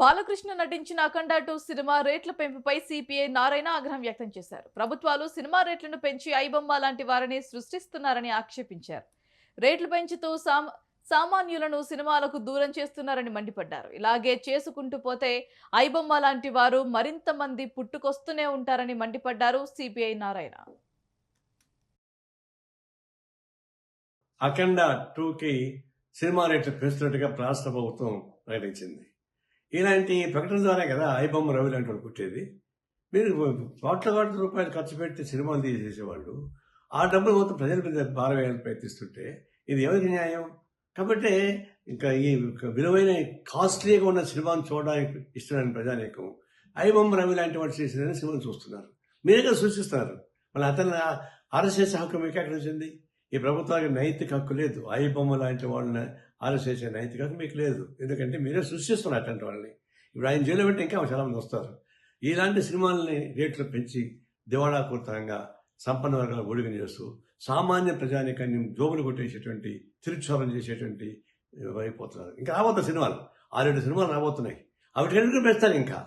బాలకృష్ణ నటించిన అఖండ two cinema రేట్ల పెంపుపై CPI Narayana ఆగ్రహం వ్యక్తం చేశారు. ప్రభుత్వాలు సినిమా రేట్లను పెంచి ఐబొమ్మ లాంటి వారిని సృష్టిస్తున్నారని ఆక్షేపించారు. రేట్లు పెంచుతూ సామ సామాన్యులను సినిమాలకు దూరం చేస్తున్నారని మండిపడ్డారు. ఇలాగే చేసుకుంటూ పోతే ఐబొమ్మ లాంటి వారు మరింత మంది పుట్టుకొస్తూనే ఉంటారని మండిపడ్డారు సిపిఐ నారాయణ. అఖండ టూకి సినిమా రేట్లు పెంచినట్టుగా రాష్ట్ర ప్రభుత్వం ప్రకటించింది. ఇలాంటి ప్రకటన ద్వారా కదా ఐబొమ్మ రవి లాంటి వాళ్ళు కుట్టేది మీరు కోట్ల కోట్ల రూపాయలు ఖర్చు పెట్టి సినిమాలు తీసేసేవాళ్ళు. ఆ డబ్బులు మొత్తం ప్రజల మీద భారవేయాలని ప్రయత్నిస్తుంటే ఇది ఎవరికి న్యాయం? కాబట్టి ఇంకా ఈ విలువైన కాస్ట్లీగా ఉన్న సినిమాను చూడడానికి ఇష్టమైన ప్రజానేకం. ఐబొమ్మ రవి లాంటి వాళ్ళు చేసిన సినిమాను చూస్తున్నారు. మీరే కదా సూచిస్తున్నారు. మళ్ళీ అతను ఆర్ఎస్ఎస్ హక్కు మీకు ఎక్కడ వచ్చింది? ఈ ప్రభుత్వానికి నైతిక హక్కు లేదు. ఐబొమ్మ లాంటి వాళ్ళని అరెస్ట్ చేసే నైతిక మీకు లేదు. ఎందుకంటే మీరే సృష్టిస్తున్నారు అటువంటి వాళ్ళని. ఇప్పుడు ఆయన జైలు పెట్టి ఇంకా చాలామంది వస్తారు. ఇలాంటి సినిమాలని రేట్లు పెంచి దివాళాకూర్తంగా సంపన్న వర్గాల ఒడిగని చేస్తూ సామాన్య ప్రజానికాన్ని జోబులు కొట్టేసేటువంటి తిరుచోరం చేసేటువంటి అయిపోతున్నారు ఇంకా రాబోతున్న సినిమాలు. ఆరేడు సినిమాలు రాబోతున్నాయి. అవి ఎందుకు పెంచుతారు ఇంకా.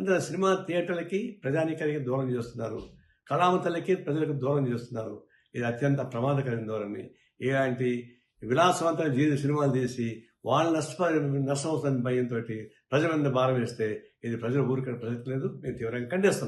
అంటే సినిమా థియేటర్లకి ప్రజానీకానికి దూరం చేస్తున్నారు. కళామతలకి ప్రజలకు దూరం చేస్తున్నారు. ఇది అత్యంత ప్రమాదకరమైన ధోరణి. ఇలాంటి విలాసవంతమైన జీవిత సినిమాలు తీసి వాళ్ళు నష్టపరి నష్టం అవుతుందని భయంతో ప్రజల మీద భారం వేస్తే ఇది ప్రజలు ఊరికే ప్రజలు లేదు. మేము తీవ్రంగా ఖండిస్తున్నాం.